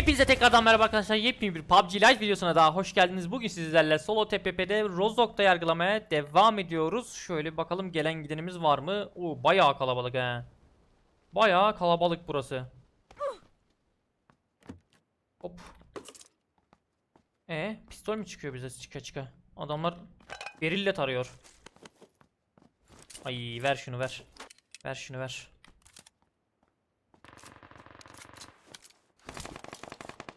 Hepinize tekrardan merhaba arkadaşlar. Yepyeni bir PUBG Lite videosuna daha hoş geldiniz. Bugün sizlerle solo TPP'de Rozok'ta yargılamaya devam ediyoruz. Şöyle bakalım gelen gidenimiz var mı? Oo bayağı kalabalık he. Bayağı kalabalık burası. Hop. E pistol mü çıkıyor bize çıka çıka? Adamlar berille tarıyor. Ay ver şunu ver. Ver şunu ver.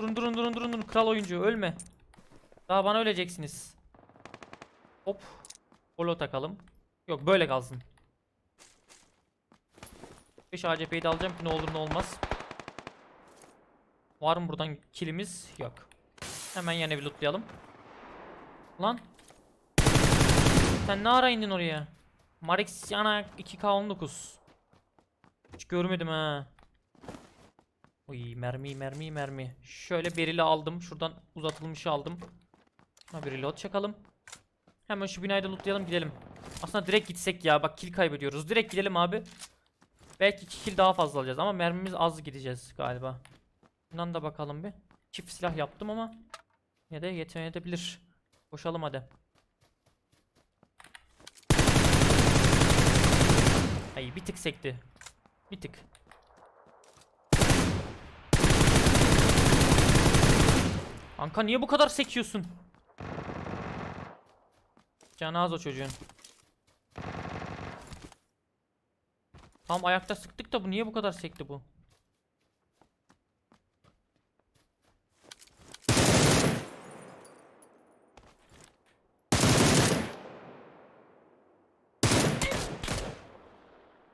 Durun durun durun durun durun kral oyuncu ölme. Daha bana öleceksiniz. Hop. Polo takalım. Yok böyle kalsın. 5 ACP'yi de alacağım ki ne olur ne olmaz. Var mı buradan kilimiz? Yok. Hemen yine bir lootlayalım. Lan. Sen ne ara indin oraya? Marix yana 2K19. Hiç görmedim ha. Oy mermi mermi mermi. Şöyle berili aldım. Şuradan uzatılmışı aldım. Ha bir reload çakalım. Hemen şu binayı da lootlayalım gidelim. Aslında direkt gitsek ya. Bak kill kaybediyoruz. Direkt gidelim abi. Belki 2 kill daha fazla alacağız ama mermimiz az gideceğiz galiba. Bundan da bakalım bir. Çift silah yaptım ama ya da yeteneğebilir. Koşalım hadi. Ay bir tık sekti. Bir tık. Anka niye bu kadar sekiyorsun? Canı az o çocuğun. Tam ayakta sıktık da bu niye bu kadar sekti bu?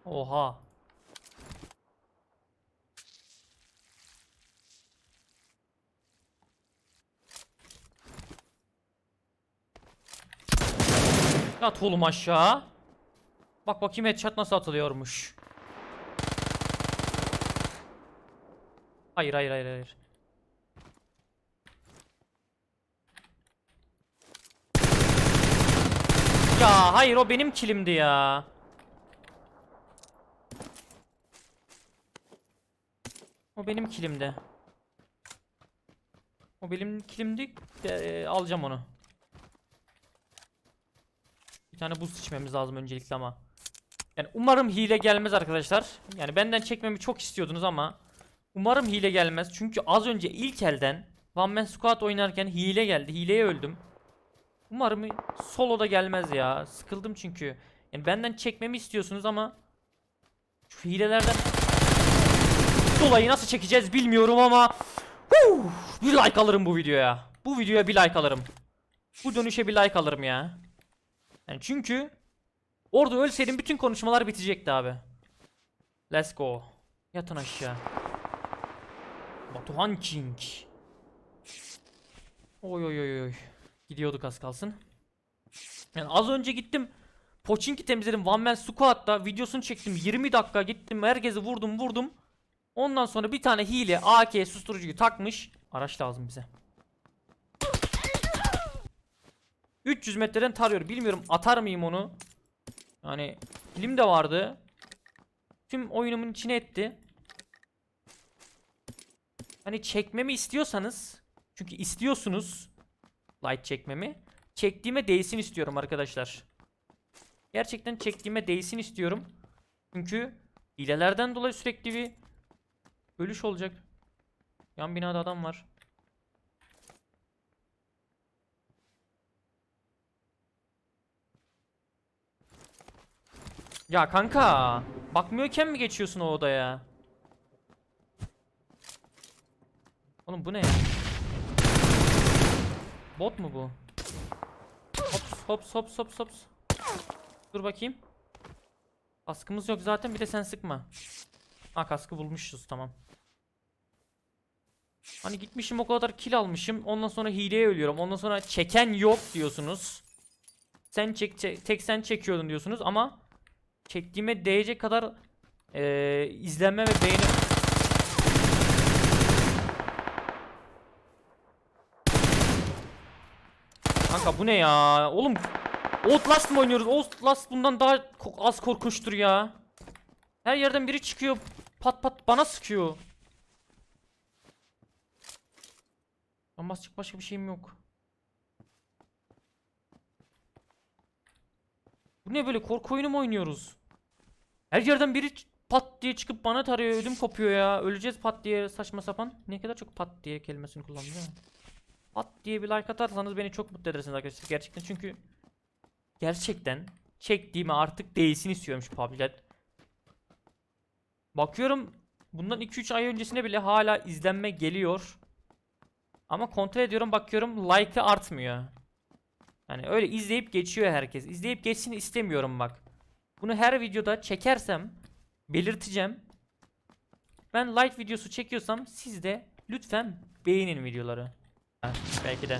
Oha. Yat oğlum aşağı. Bak bakayım headshot nasıl atılıyormuş. Hayır hayır hayır hayır. Ya hayır o benim kilimdi ya. O benim kilimdi. O benim kilimdi. Ee, alacağım onu. Bir tane buz içmemiz lazım öncelikle ama. Yani umarım hile gelmez arkadaşlar. Yani benden çekmemi çok istiyordunuz ama umarım hile gelmez. Çünkü az önce ilk elden One Man Squad oynarken hile geldi. Hileye öldüm. Umarım solo da gelmez ya. Sıkıldım çünkü. Yani benden çekmemi istiyorsunuz ama şu hilelerden dolayı nasıl çekeceğiz bilmiyorum ama Huh! bir like alırım bu videoya. Bu videoya bir like alırım. Bu dönüşe bir like alırım ya. Yani çünkü orada ölseydim bütün konuşmalar bitecekti abi. Let's go. Yatın aşağı. Batuhan King. Oy oy oy oy. Gidiyorduk az kalsın. Yani az önce gittim. Pochinki temizledim. One Man Squad'da videosunu çektim. 20 dakika gittim. Herkesi vurdum vurdum. Ondan sonra bir tane hile AK susturucuyu takmış. Araç lazım bize. 300 metreden tarıyor. Bilmiyorum atar mıyım onu. Yani film de vardı. Tüm oyunumun içine etti. Hani çekmemi istiyorsanız çünkü istiyorsunuz light çekmemi. Çektiğime değsin istiyorum arkadaşlar. Gerçekten çektiğime değsin istiyorum. Çünkü hilelerden dolayı sürekli bir ölüş olacak. Yan binada adam var. Ya kanka, bakmıyorken mi geçiyorsun o odaya? Oğlum bu ne ya? Bot mu bu? Hops hops hops hops hops. Dur bakayım. Kaskımız yok zaten bir de sen sıkma. Ha kaskı bulmuşuz tamam. Hani gitmişim o kadar kill almışım. Ondan sonra hileye ölüyorum. Ondan sonra çeken yok diyorsunuz. Sen çek, çek- tek sen çekiyordun diyorsunuz ama çektiğime değecek kadar eee, izlenme ve beğeni Kanka bu ne ya? Oğlum Outlast mı oynuyoruz? Outlast bundan daha az korkunçtur ya. Her yerden biri çıkıyor. Pat pat bana sıkıyor. Basacak başka bir şeyim yok. Bu ne böyle korku oyunu mu oynuyoruz? Her yerden biri pat diye çıkıp bana tarıyor ödüm kopuyor ya. Öleceğiz pat diye saçma sapan. Ne kadar çok pat diye kelimesini kullandım mi? Pat diye bir like atarsanız beni çok mutlu edersiniz arkadaşlar gerçekten çünkü gerçekten çektiğimi artık değilsin istiyorum şu PUBG'den. Bakıyorum bundan 2-3 ay öncesine bile hala izlenme geliyor. Ama kontrol ediyorum bakıyorum like'ı artmıyor. Yani öyle izleyip geçiyor herkes. İzleyip geçsin istemiyorum bak. Bunu her videoda çekersem belirteceğim. Ben like videosu çekiyorsam siz de lütfen beğenin videoları. Ha, belki de.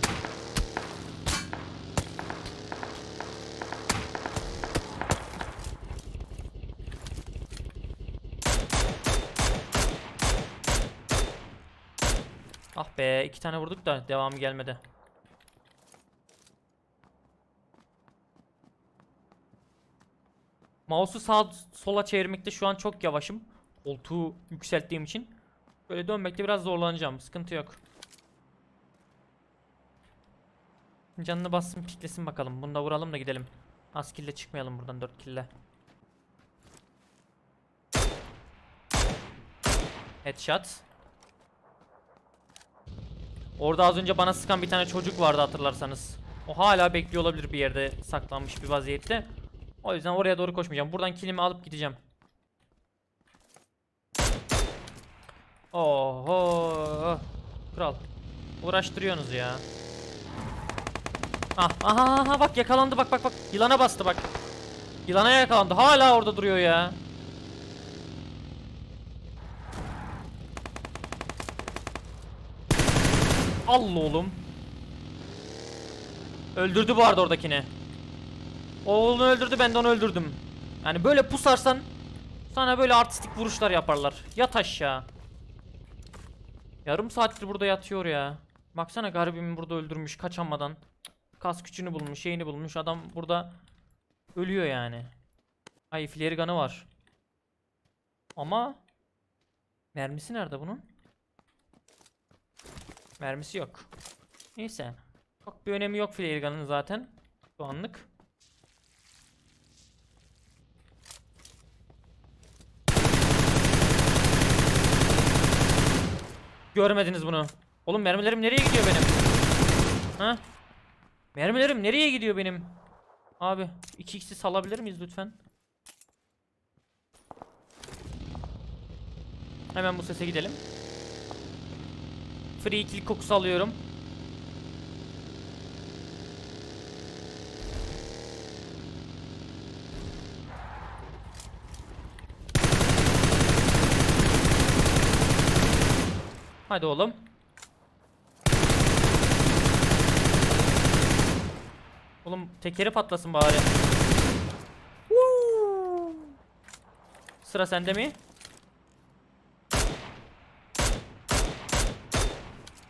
Ah be iki tane vurduk da devamı gelmedi. Mouse'u sağ sola çevirmekte şu an çok yavaşım. Koltuğu yükselttiğim için. Böyle dönmekte biraz zorlanacağım. Sıkıntı yok. Canını bassın piklesin bakalım. Bunu da vuralım da gidelim. Az kille çıkmayalım buradan 4 kille. Headshot. Orada az önce bana sıkan bir tane çocuk vardı hatırlarsanız. O hala bekliyor olabilir bir yerde saklanmış bir vaziyette. O yüzden oraya doğru koşmayacağım. Buradan kilimi alıp gideceğim. Oho. Kral. Uğraştırıyorsunuz ya. Ah, aha, aha bak yakalandı bak bak bak. Yılana bastı bak. Yılana yakalandı. Hala orada duruyor ya. Allah oğlum. Öldürdü bu arada oradakini. Oğlunu öldürdü ben de onu öldürdüm. Yani böyle pusarsan sana böyle artistik vuruşlar yaparlar. Yat aşağı. Yarım saattir burada yatıyor ya. Baksana garibimi burada öldürmüş kaçamadan. Kas küçüğünü bulmuş, şeyini bulmuş. Adam burada ölüyor yani. Ay gun'ı var. Ama mermisi nerede bunun? Mermisi yok. Neyse. Çok bir önemi yok flare zaten. Şu anlık. Görmediniz bunu. Oğlum mermilerim nereye gidiyor benim? Ha? Mermilerim nereye gidiyor benim? Abi 2x'i salabilir miyiz lütfen? Hemen bu sese gidelim. Free kill kokusu alıyorum. Hadi oğlum. Oğlum tekeri patlasın bari. Sıra sende mi?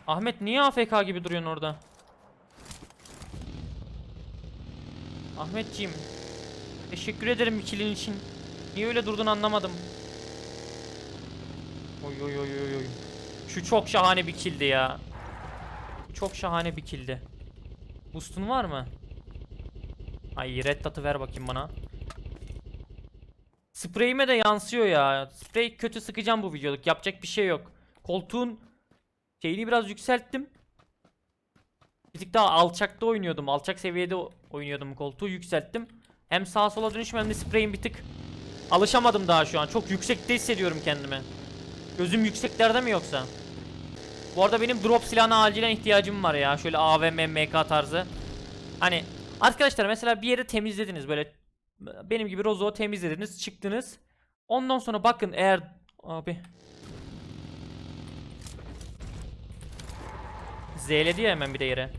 Ahmet niye AFK gibi duruyorsun orada? Ahmetciğim. Teşekkür ederim ikilin için. Niye öyle durdun anlamadım. Oy oy oy oy oy. Şu çok şahane bir kildi ya. Çok şahane bir kildi. Boost'un var mı? Ay red dot'ı ver bakayım bana. Spreyime de yansıyor ya. Sprey kötü sıkacağım bu videoluk. Yapacak bir şey yok. Koltuğun şeyini biraz yükselttim. Bir tık daha alçakta oynuyordum. Alçak seviyede oynuyordum koltuğu yükselttim. Hem sağa sola dönüşüm hem de spreyim bir tık alışamadım daha şu an. Çok yüksekte hissediyorum kendimi. Gözüm yükseklerde mi yoksa? Bu arada benim drop silahına acilen ihtiyacım var ya. Şöyle AVM, MK tarzı. Hani arkadaşlar mesela bir yeri temizlediniz böyle benim gibi Rozo temizlediniz, çıktınız. Ondan sonra bakın eğer abi Z'ledi ya hemen bir de yere.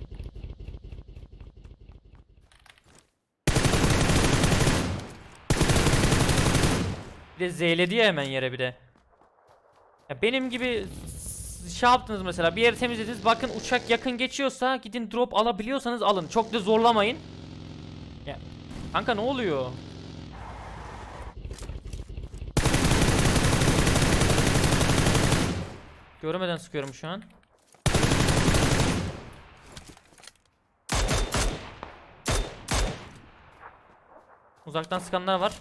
Bir de Z'ledi ya hemen yere bir de. Ya benim gibi şey yaptınız mesela bir yeri temizlediniz bakın uçak yakın geçiyorsa gidin drop alabiliyorsanız alın. Çok da zorlamayın. Ya. Kanka ne oluyor? Görmeden sıkıyorum şu an. Uzaktan sıkanlar var.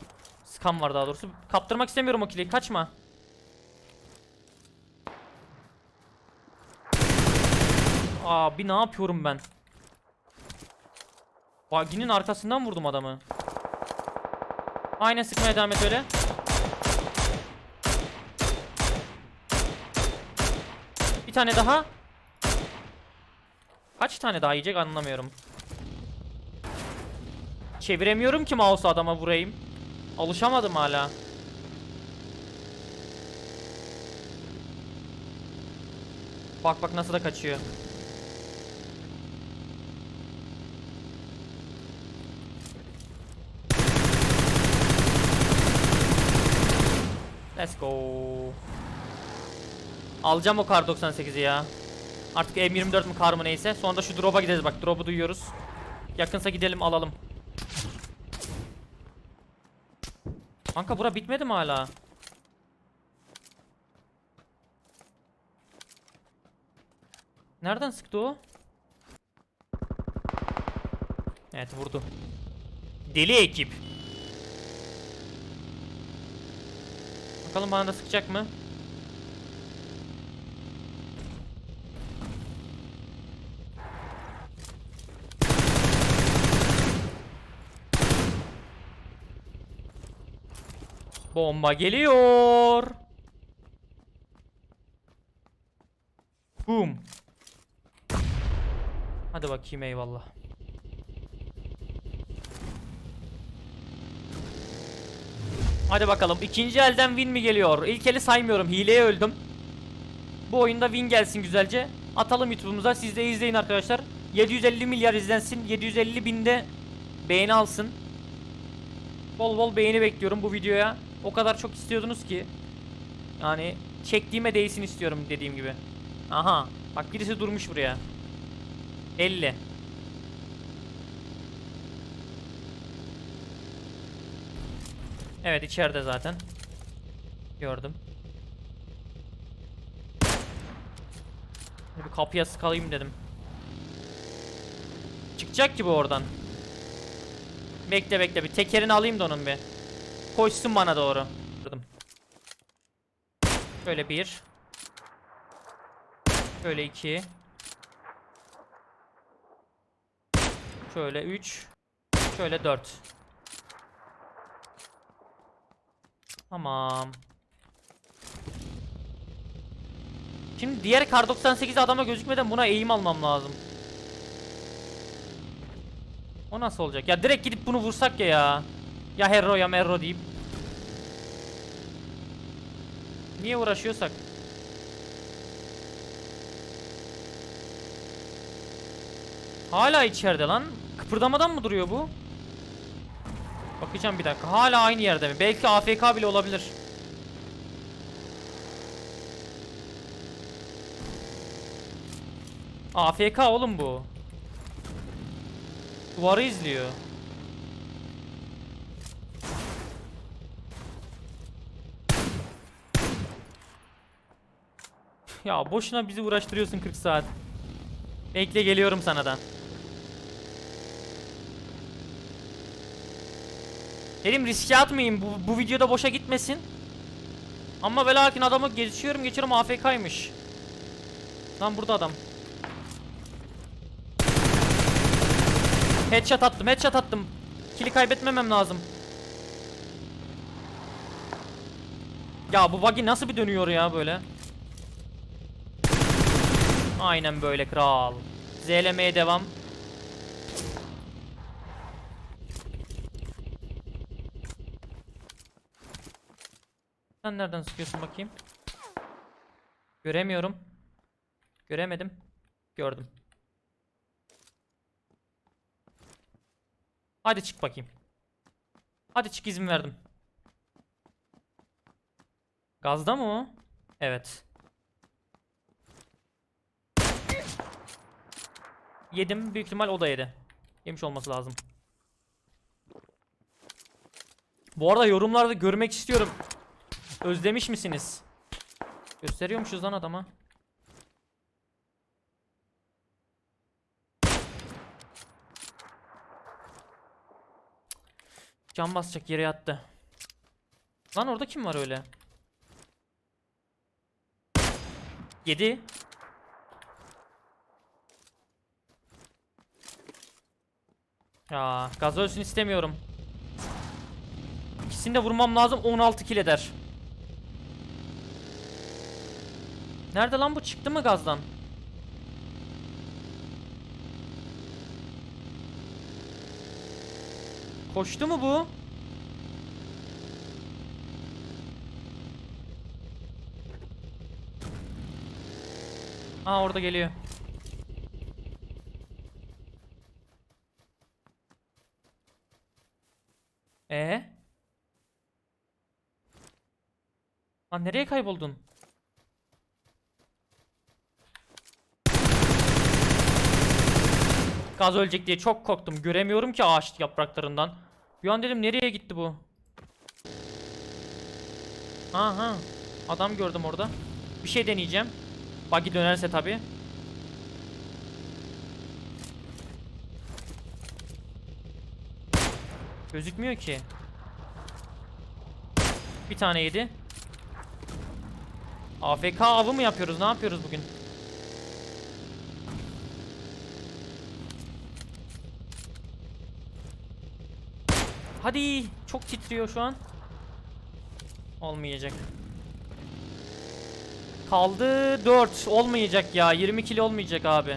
Sıkan var daha doğrusu. Kaptırmak istemiyorum o kili. Kaçma. Abi ne yapıyorum ben? Bagi'nin arkasından vurdum adamı. Aynen sıkmaya devam et öyle. Bir tane daha. Kaç tane daha yiyecek anlamıyorum. Çeviremiyorum ki mouse'u adama vurayım. Alışamadım hala. Bak bak nasıl da kaçıyor. Let's go. Alacağım o kar 98'i ya. Artık M24 mü kar mı neyse. Sonra şu drop'a gideriz bak. Drop'u duyuyoruz. Yakınsa gidelim alalım. Kanka bura bitmedi mi hala? Nereden sıktı o? Evet vurdu. Deli ekip. Bakalım bana da sıkacak mı? Bomba geliyor. Boom. Hadi bakayım eyvallah. Hadi bakalım ikinci elden win mi geliyor? İlk eli saymıyorum hileye öldüm. Bu oyunda win gelsin güzelce. Atalım YouTube'umuza siz de izleyin arkadaşlar. 750 milyar izlensin. 750 binde beğeni alsın. Bol bol beğeni bekliyorum bu videoya. O kadar çok istiyordunuz ki. Yani çektiğime değsin istiyorum dediğim gibi. Aha. Bak birisi durmuş buraya. 50. Evet içeride zaten. Gördüm. Bir kapıya sıkalayım dedim. Çıkacak gibi oradan. Bekle bekle bir tekerini alayım da onun bir. Koşsun bana doğru. Şöyle bir. Şöyle iki. Şöyle üç. Şöyle dört. Tamam. Şimdi diğer kar 98 adama gözükmeden buna eğim almam lazım. O nasıl olacak? Ya direkt gidip bunu vursak ya ya. Ya Herro ya Merro deyip. Niye uğraşıyorsak? Hala içeride lan. Kıpırdamadan mı duruyor bu? Bakacağım bir dakika. Hala aynı yerde mi? Belki AFK bile olabilir. AFK oğlum bu. Duvarı izliyor. Ya boşuna bizi uğraştırıyorsun 40 saat. Bekle geliyorum sana Dedim riske atmayayım bu, bu videoda boşa gitmesin. Ama ve lakin adamı geçiyorum geçiyorum AFK'ymış. Lan burada adam. Headshot attım headshot attım. Kili kaybetmemem lazım. Ya bu buggy nasıl bir dönüyor ya böyle? Aynen böyle kral. ZLM'ye devam. Sen nereden sıkıyorsun bakayım? Göremiyorum. Göremedim. Gördüm. Hadi çık bakayım. Hadi çık izin verdim. Gazda mı o? Evet. Yedim. Büyük ihtimal o da yedi. Yemiş olması lazım. Bu arada yorumlarda görmek istiyorum. Özlemiş misiniz? Gösteriyormuşuz lan adama. Can basacak yere yattı. Lan orada kim var öyle? 7 Ya gaz ölsün istemiyorum. İkisini de vurmam lazım 16 kill eder. Nerede lan bu çıktı mı gazdan? Koştu mu bu? Aa orada geliyor. Ee? Lan nereye kayboldun? Gaz ölecek diye çok korktum. Göremiyorum ki ağaç yapraklarından. Bir an dedim nereye gitti bu? Aha. Adam gördüm orada. Bir şey deneyeceğim. Buggy dönerse tabi. Gözükmüyor ki. Bir tane yedi. AFK avı mı yapıyoruz? Ne yapıyoruz bugün? Hadi. Çok titriyor şu an. Olmayacak. Kaldı 4. Olmayacak ya. 20 kilo olmayacak abi.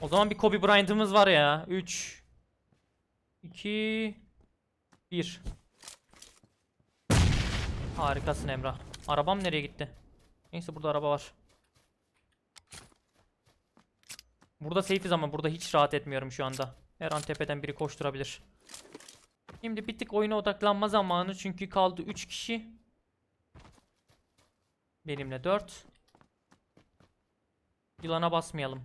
O zaman bir Kobe Bryant'ımız var ya. 3 2 1 Harikasın Emrah. Arabam nereye gitti? Neyse burada araba var. Burada safe'iz ama burada hiç rahat etmiyorum şu anda. Her an tepeden biri koşturabilir. Şimdi bir tık oyuna odaklanma zamanı çünkü kaldı 3 kişi. Benimle 4. Yılana basmayalım.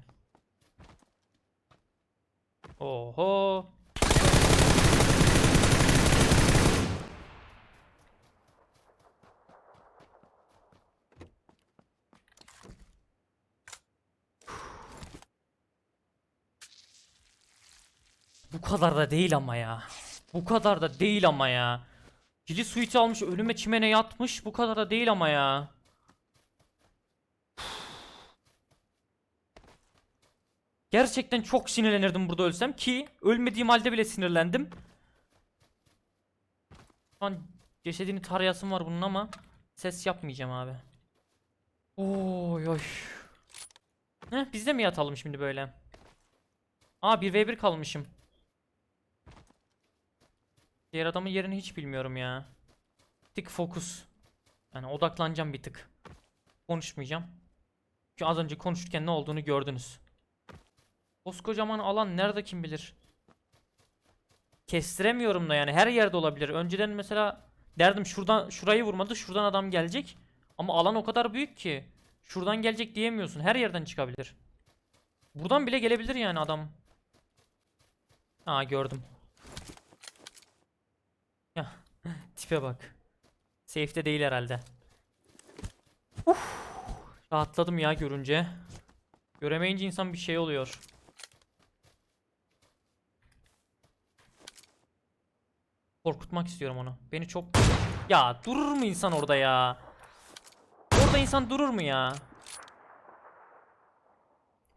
Oho. Kadar da değil ama ya. Bu kadar da değil ama ya. Kili suiti almış ölüme çimene yatmış. Bu kadar da değil ama ya. Gerçekten çok sinirlenirdim burada ölsem ki ölmediğim halde bile sinirlendim. Şu an cesedini tarayasım var bunun ama ses yapmayacağım abi. Oy oy. Heh, biz de mi yatalım şimdi böyle? Aa 1v1 kalmışım. Diğer adamın yerini hiç bilmiyorum ya. Bir tık fokus. Yani odaklanacağım bir tık. Konuşmayacağım. Çünkü az önce konuşurken ne olduğunu gördünüz. Koskocaman alan nerede kim bilir. Kestiremiyorum da yani her yerde olabilir. Önceden mesela derdim şuradan şurayı vurmadı şuradan adam gelecek. Ama alan o kadar büyük ki. Şuradan gelecek diyemiyorsun. Her yerden çıkabilir. Buradan bile gelebilir yani adam. Aa gördüm. Tipe bak. Safe'de değil herhalde. Uf, rahatladım ya görünce. Göremeyince insan bir şey oluyor. Korkutmak istiyorum onu. Beni çok... Ya durur mu insan orada ya? Orada insan durur mu ya?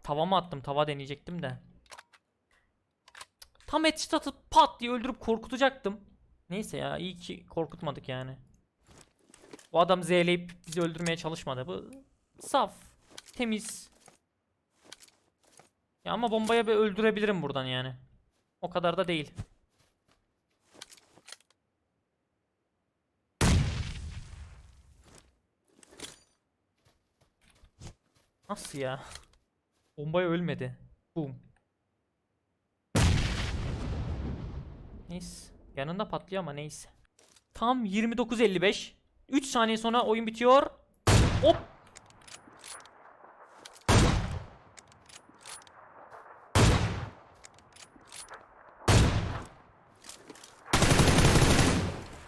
Tava mı attım? Tava deneyecektim de. Tam headshot atıp pat diye öldürüp korkutacaktım. Neyse ya iyi ki korkutmadık yani. Bu adam z'leyip bizi öldürmeye çalışmadı. Bu saf, temiz. Ya ama bombaya bir öldürebilirim buradan yani. O kadar da değil. Nasıl ya? Bombaya ölmedi. Boom. Neyse. Yanında patlıyor ama neyse. Tam 29.55. 3 saniye sonra oyun bitiyor. Hop.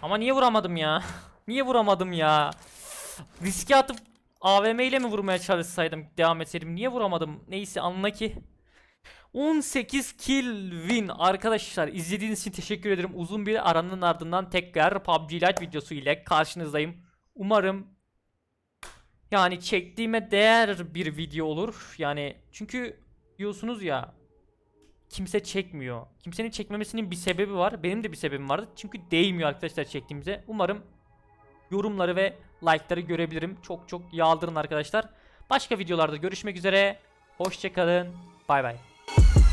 Ama niye vuramadım ya? niye vuramadım ya? Riske atıp AVM ile mi vurmaya çalışsaydım devam etseydim niye vuramadım neyse anla ki 18 kill win arkadaşlar izlediğiniz için teşekkür ederim uzun bir aranın ardından tekrar PUBG Lite videosu ile karşınızdayım umarım yani çektiğime değer bir video olur yani çünkü diyorsunuz ya kimse çekmiyor kimsenin çekmemesinin bir sebebi var benim de bir sebebim vardı çünkü değmiyor arkadaşlar çektiğimize umarım yorumları ve like'ları görebilirim. Çok çok yağdırın arkadaşlar. Başka videolarda görüşmek üzere. Hoşçakalın. Bay bay. Bye.